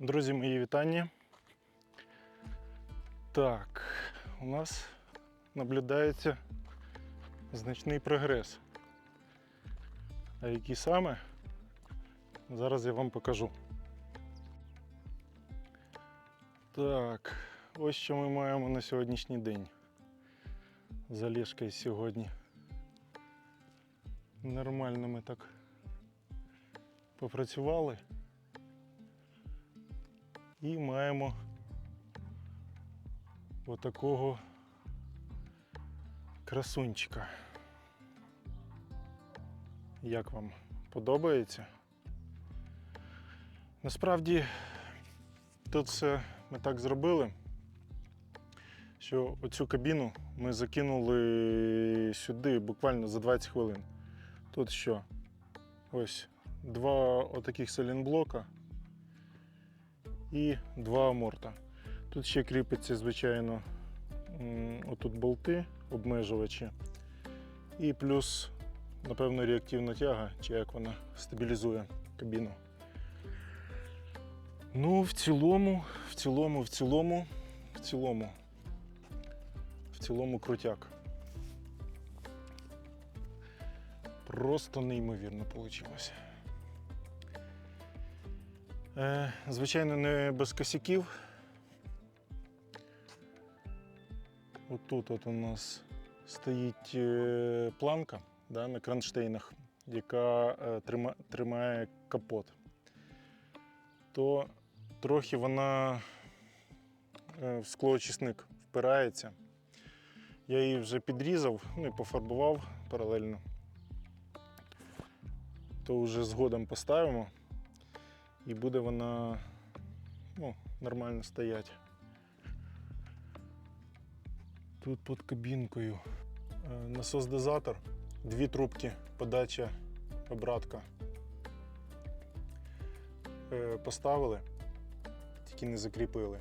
Друзі, мої вітання. Так, у нас наблюдається значний прогрес. А який саме? Зараз я вам покажу. Так, ось що ми маємо на сьогоднішній день. Залежка сьогодні. Нормально ми так попрацювали. І маємо отакого красунчика. Як вам подобається? Насправді тут все ми так зробили, що оцю кабіну ми закинули сюди буквально за 20 хвилин. Тут що? Ось два отаких селінблока і два аморта. Тут ще кріпиться, звичайно, отут болти, обмежувачі. І плюс, напевно, реактивна тяга, чи як вона стабілізує кабіну. Ну, в цілому, в цілому, в цілому, в цілому, в цілому крутяк. Просто неймовірно вийшло. Е, Звичайно, не без косяків. Отут от у нас стоїть е, планка да, на кронштейнах, яка е, тримає капот. То трохи вона в склоочисник впирається. Я її вже підрізав, ну і пофарбував паралельно. То вже згодом поставимо і буде вона ну, нормально стояти. Тут під кабінкою е, насос-дозатор, дві трубки, подача, обратка. Е, Поставили, тільки не закріпили.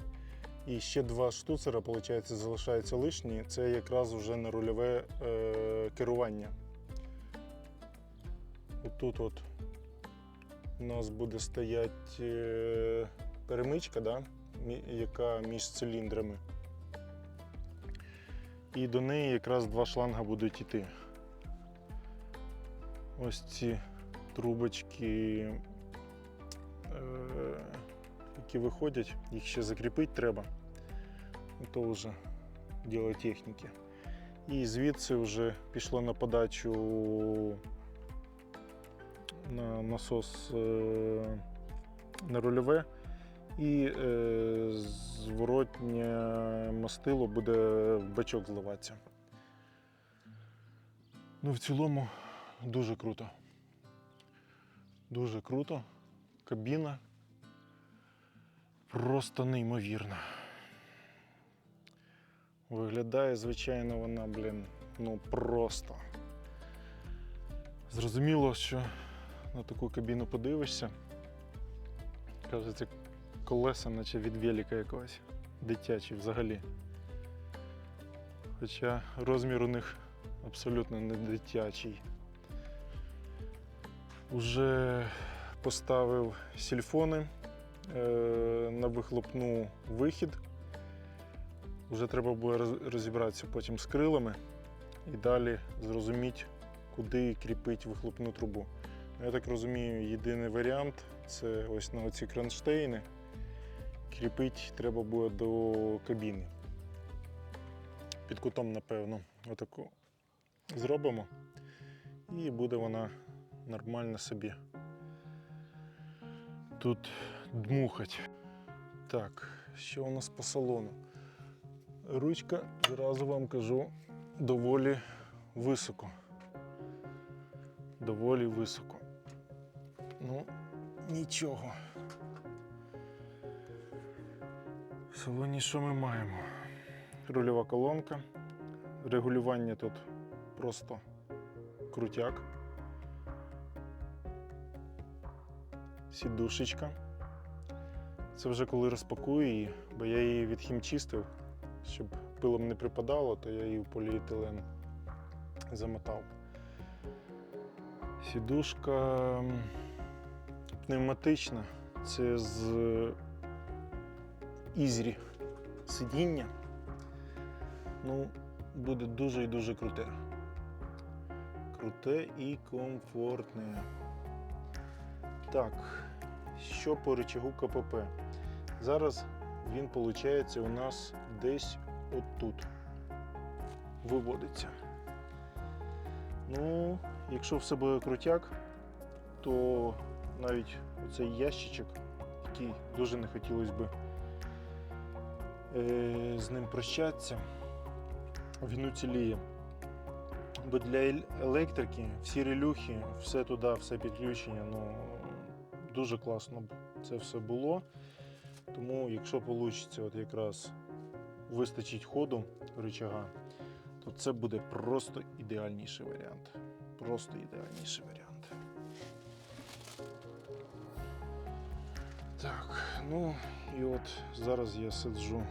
І ще два штуцера, виходить, залишаються лишні. Це якраз вже на рульове е, керування. Отут от у нас буде стояти е, перемичка, да? яка між циліндрами. І до неї якраз два шланга будуть йти. Ось ці трубочки, е, які виходять, їх ще закріпити треба. То вже діло техніки. І звідси вже пішло на подачу насос е, на рульове і е, зворотнє мастило буде в бачок зливатися. Ну, в цілому дуже круто. Дуже круто. Кабіна просто неймовірна. Виглядає, звичайно, вона, блін, ну просто. Зрозуміло, що на таку кабіну подивишся. Кажеться, колеса, наче від велика якогось. Дитячі взагалі. Хоча розмір у них абсолютно не дитячий. Уже поставив сільфони е, на вихлопну вихід. Вже треба буде розібратися потім з крилами і далі зрозуміти, куди кріпити вихлопну трубу. Я так розумію, єдиний варіант це ось на оці кронштейни. Кріпити треба буде до кабіни. Під кутом, напевно, отаку зробимо. І буде вона нормально собі. Тут дмухать. Так, що у нас по салону? Ручка, зразу вам кажу, доволі високо. Доволі високо. Ну, нічого. В салоні що ми маємо? Рульова колонка. Регулювання тут просто крутяк. Сідушечка. Це вже коли розпакую її, бо я її відхімчистив, щоб пилом не припадало, то я її в поліетилен замотав. Сідушка пневматична. Це з ізрі сидіння. Ну, буде дуже і дуже круте. Круте і комфортне. Так, що по рычагу КПП? Зараз він виходить у нас десь отут. Виводиться. Ну, якщо все буде крутяк, то навіть оцей ящичок, який дуже не хотілося би е, з ним прощатися, він уціліє. Бо для електрики всі релюхи, все туди, все підключення, ну дуже класно б це все було. Тому, якщо вийде от якраз вистачить ходу рычага, то це буде просто ідеальніший варіант. Просто ідеальніший варіант. Так, ну і от зараз я сиджу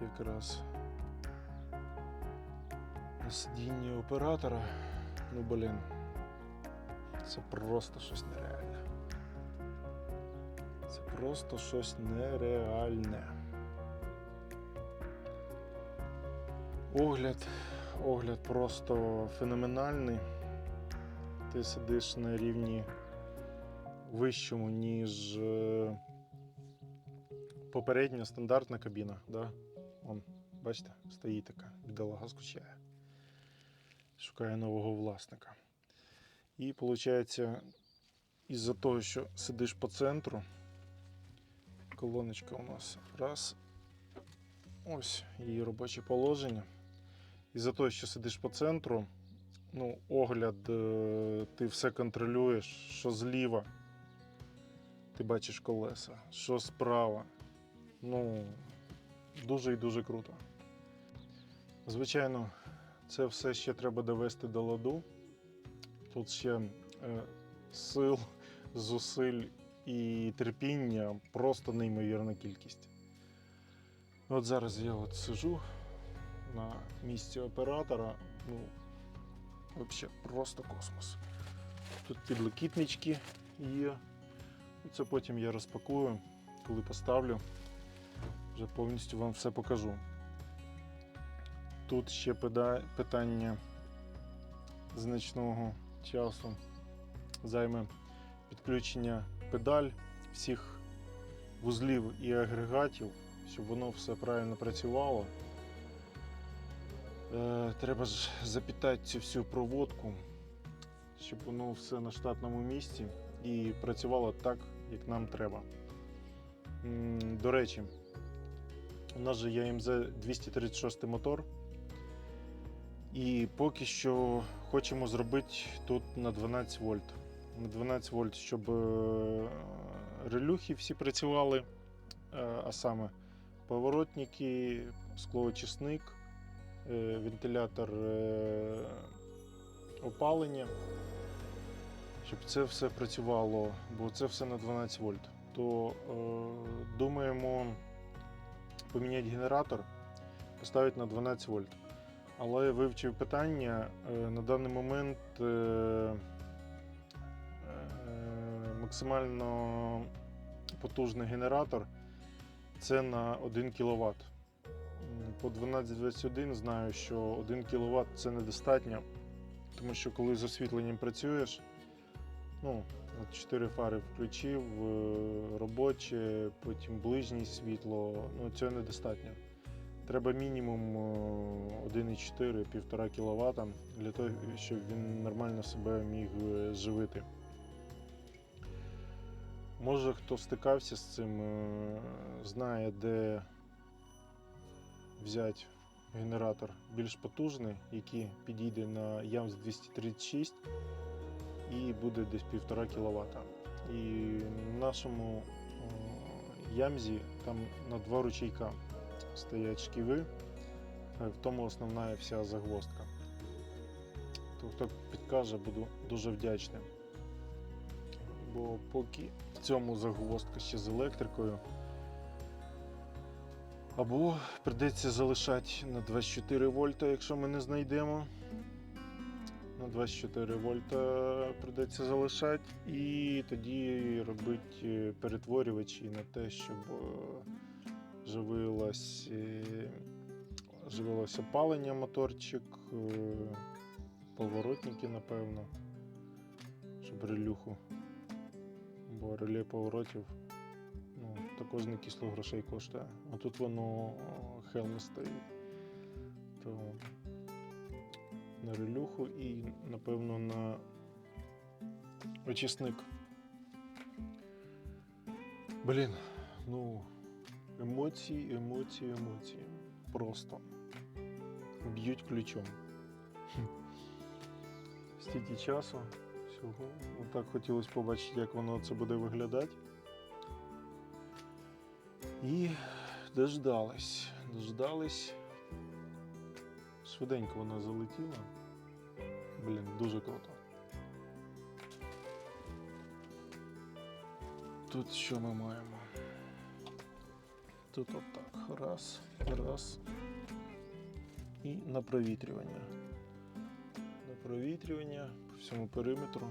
якраз на сидінні оператора. Ну блін, це просто щось нереальне. Це просто щось нереальне. Огляд, огляд просто феноменальний. Ти сидиш на рівні вищому, ніж е, попередня стандартна кабіна. Да? Вон, бачите, стоїть така, бідолага скучає. Шукає нового власника. І виходить, із-за того, що сидиш по центру, колоночка у нас раз. Ось її робоче положення. Із-за того, що сидиш по центру, ну, огляд, е, ти все контролюєш, що зліва. Ти бачиш колеса, що справа. Ну, дуже і дуже круто. Звичайно, це все ще треба довести до ладу. Тут ще е, сил, зусиль і терпіння просто неймовірна кількість. От зараз я от сижу на місці оператора. Ну, взагалі просто космос. Тут підлокітнички є. Ну, Це потім я розпакую, коли поставлю. Вже повністю вам все покажу. Тут ще питання значного часу займе підключення педаль всіх вузлів і агрегатів, щоб воно все правильно працювало. Е, треба ж запітати цю всю проводку, щоб воно все на штатному місці і працювало так, як нам треба. До речі, у нас же є МЗ 236 мотор. І поки що хочемо зробити тут на 12 вольт. На 12 вольт, щоб е, релюхи всі працювали, е, а саме поворотники, склоочисник, е, вентилятор опалення. Щоб це все працювало, бо це все на 12 вольт. То е, думаємо поміняти генератор, поставити на 12 вольт. Але вивчив питання е, на даний момент е, е, максимально потужний генератор це на 1 кВт. По 1221 знаю, що 1 кВт це недостатньо, тому що коли з освітленням працюєш, ну, от 4 фари включив, е, робоче, потім ближнє світло, ну цього недостатньо. Треба мінімум е, 1,4-1,5 кВт для того, щоб він нормально себе міг е, живити. Може хто стикався з цим, е, знає, де взяти генератор більш потужний, який підійде на YAMS 236 і буде десь 1,5 кВт. І в нашому ямзі там на два ручейка стоять шківи, е, в тому основна вся загвоздка. То хто підкаже, буду дуже вдячним. Бо поки в цьому загвоздка ще з електрикою. Або прийдеться залишати на 24 вольта, якщо ми не знайдемо. На 24 вольта прийдеться залишати, і тоді робити перетворювачі на те, щоб е, живилось, е, живилося палення моторчик, е, поворотники, напевно, щоб релюху. Бо реле поворотів ну, також не кисло грошей коштує. А тут воно о, хелми стоїть. То на релюху і, напевно, на очисник. Блін, ну, емоції, емоції, емоції. Просто б'ють ключом. Стільки часу всього. Так хотілося побачити, як воно це буде виглядати. І дождались, дождались. Швиденько вона залетіла. Блін, дуже круто. Тут що ми маємо? Тут отак. Раз, раз. І на провітрювання. На провітрювання по всьому периметру.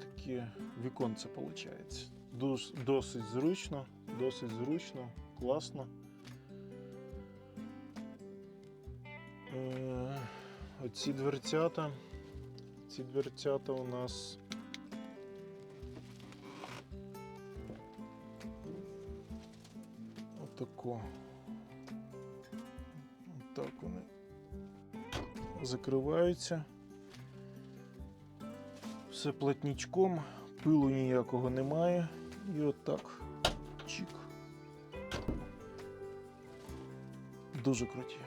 Таке віконце виходить. Дос, досить зручно, досить зручно, класно. Оці дверцята. Ці дверцята у нас. Отако. Отак вони закриваються. Все плотничком, пилу ніякого немає. І отак. Чик. Дуже круті.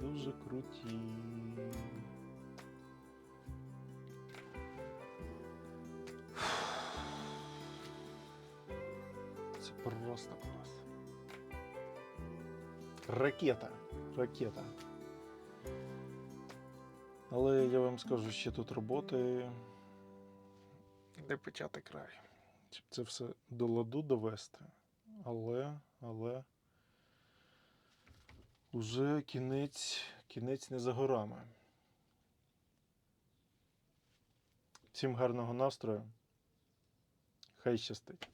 Дуже круті. Це просто клас. Ракета. Ракета. Але я вам скажу, ще тут роботи. Де почати край. Щоб це все до ладу довести. Але, але. Уже кінець, кінець не за горами. Всім гарного настрою. Хай щастить.